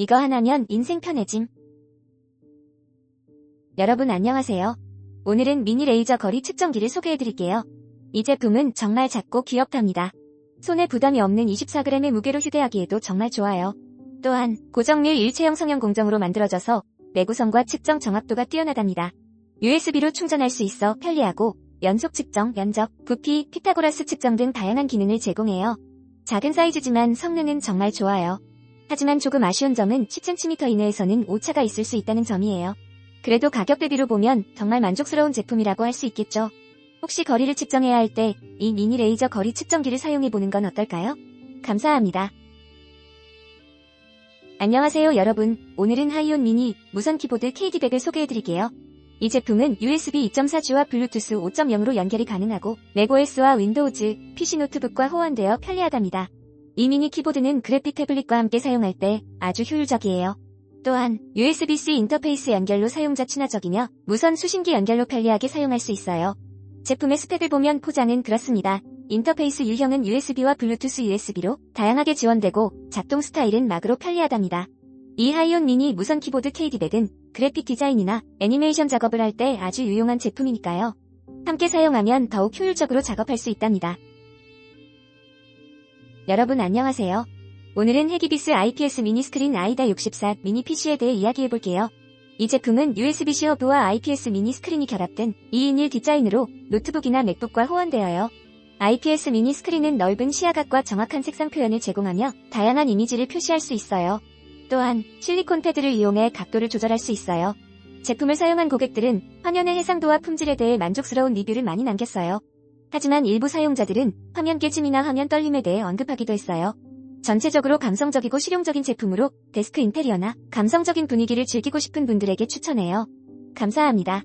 이거 하나면 인생 편해짐. 여러분 안녕하세요. 오늘은 미니 레이저 거리 측정기를 소개해드릴게요. 이 제품은 정말 작고 귀엽답니다. 손에 부담이 없는 24g의 무게로 휴대하기에도 정말 좋아요. 또한 고정밀 일체형 성형 공정으로 만들어져서 내구성과 측정 정확도가 뛰어나답니다. USB로 충전할 수 있어 편리하고 연속 측정, 면적, 부피, 피타고라스 측정 등 다양한 기능을 제공해요. 작은 사이즈지만 성능은 정말 좋아요. 하지만 조금 아쉬운 점은 10cm 이내에서는 오차가 있을 수 있다는 점이에요. 그래도 가격 대비로 보면 정말 만족스러운 제품이라고 할 수 있겠죠. 혹시 거리를 측정해야 할 때 이 미니 레이저 거리 측정기를 사용해 보는 건 어떨까요? 감사합니다. 안녕하세요 여러분. 오늘은 하이온 미니 무선 키보드 KD백을 소개해드릴게요. 이 제품은 USB 2.4G와 블루투스 5.0으로 연결이 가능하고 맥OS와 윈도우즈, PC 노트북과 호환되어 편리하답니다. 이 미니 키보드는 그래픽 태블릿과 함께 사용할 때 아주 효율적이에요. 또한 USB-C 인터페이스 연결로 사용자 친화적이며 무선 수신기 연결로 편리하게 사용할 수 있어요. 제품의 스펙을 보면 포장은 그렇습니다. 인터페이스 유형은 USB와 블루투스 USB로 다양하게 지원되고 작동 스타일은 막으로 편리하답니다. 이 하이온 미니 무선 키보드 KD백은 그래픽 디자인이나 애니메이션 작업을 할 때 아주 유용한 제품이니까요. 함께 사용하면 더욱 효율적으로 작업할 수 있답니다. 여러분 안녕하세요. 오늘은 헤기비스 IPS 미니 스크린 아이다 64 미니 PC에 대해 이야기해볼게요. 이 제품은 USB-C 허브와 IPS 미니 스크린이 결합된 2인1 디자인으로 노트북이나 맥북과 호환되어요. IPS 미니 스크린은 넓은 시야각과 정확한 색상 표현을 제공하며 다양한 이미지를 표시할 수 있어요. 또한 실리콘 패드를 이용해 각도를 조절할 수 있어요. 제품을 사용한 고객들은 화면의 해상도와 품질에 대해 만족스러운 리뷰를 많이 남겼어요. 하지만 일부 사용자들은 화면 깨짐이나 화면 떨림에 대해 언급하기도 했어요. 전체적으로 감성적이고 실용적인 제품으로 데스크 인테리어나 감성적인 분위기를 즐기고 싶은 분들에게 추천해요. 감사합니다.